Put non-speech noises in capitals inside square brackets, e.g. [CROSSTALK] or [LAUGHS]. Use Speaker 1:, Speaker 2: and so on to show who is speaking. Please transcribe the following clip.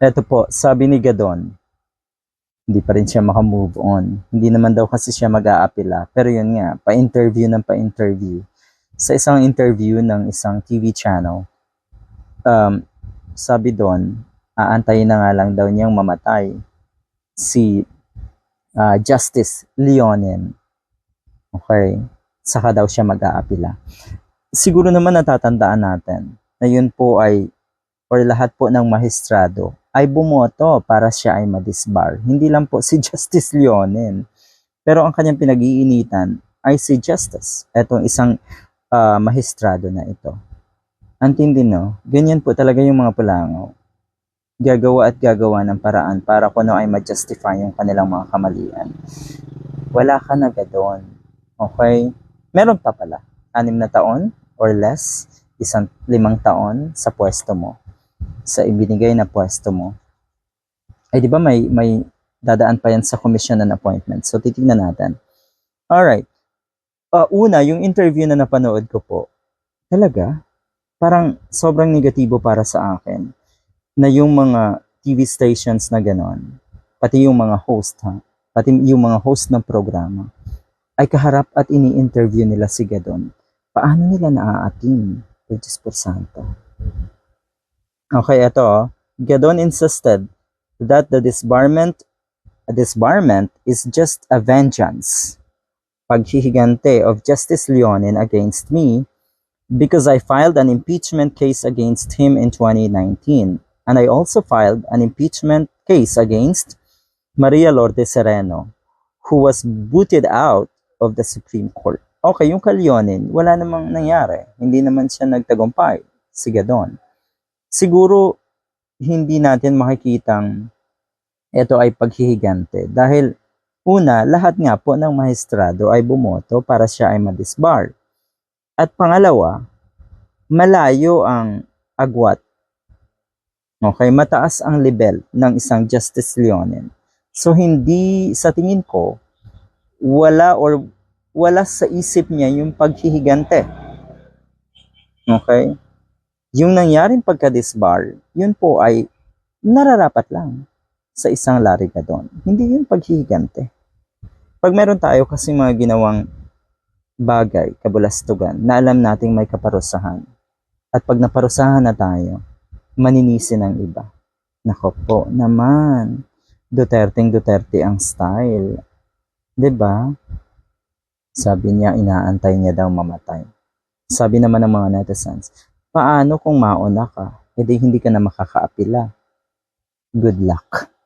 Speaker 1: Eto po, sabi ni Gadon, hindi pa rin siya makamove on. Hindi naman daw kasi siya mag-aapila. Pero yun nga, pa-interview ng pa-interview. Sa isang interview ng isang TV channel, um, sabi doon, aantayin na nga lang daw niyang mamatay si ah, Justice Leonin. Okay? Saka daw siya mag-aapila. Siguro naman natatandaan natin na yun po ay or lahat po ng mahistrado ay bumoto para siya ay madisbar. Hindi lang po si [LAUGHS] Justice Leonin. Pero ang kanyang pinag-iinitan ay si Justice. Etong isang ah, mahistrado na ito. Antindi no? Ganyan po talaga yung mga pulangaw. Gagawa at gagawa ng paraan para kung ano ay ma-justify yung kanilang mga kamalian. Wala ka na gadon. Okay? Meron pa pala. Anim na taon or less, isang limang taon sa pwesto mo sa ibinigay na pwesto mo, ay di ba may, may dadaan pa yan sa commission and appointment. So, titignan natin. Alright. Uh, una, yung interview na napanood ko po, talaga, parang sobrang negatibo para sa akin na yung mga TV stations na ganon, pati yung mga host ha, pati yung mga host ng programa, ay kaharap at ini-interview nila si Gadon. Paano nila naaating? Diyos por Santo. Okay, ito. oh. Gadon insisted that the disbarment disbarment is just a vengeance. Paghihigante of Justice Leonin against me because I filed an impeachment case against him in 2019 and I also filed an impeachment case against Maria Lourdes Sereno who was booted out of the Supreme Court. Okay, yung Leonin, wala namang nangyari. Hindi naman siya nagtagumpay. Si Gadon siguro hindi natin makikitang ito ay paghihigante dahil una, lahat nga po ng maestrado ay bumoto para siya ay madisbar. At pangalawa, malayo ang agwat. Okay, mataas ang level ng isang Justice Leonin. So hindi sa tingin ko wala or wala sa isip niya yung paghihigante. Okay? Yung nangyaring pagka-disbar, yun po ay nararapat lang sa isang larigadon. Hindi yun paghihigante. Pag meron tayo kasi mga ginawang bagay, kabulastugan, na alam nating may kaparusahan. At pag naparusahan na tayo, maninisi ng iba. Nako po naman, Duterteng Duterte ang style. ba? Sabi niya, inaantay niya daw mamatay. Sabi naman ng mga netizens, paano kung mauna ka? Hindi hindi ka na makakaapila. Good luck.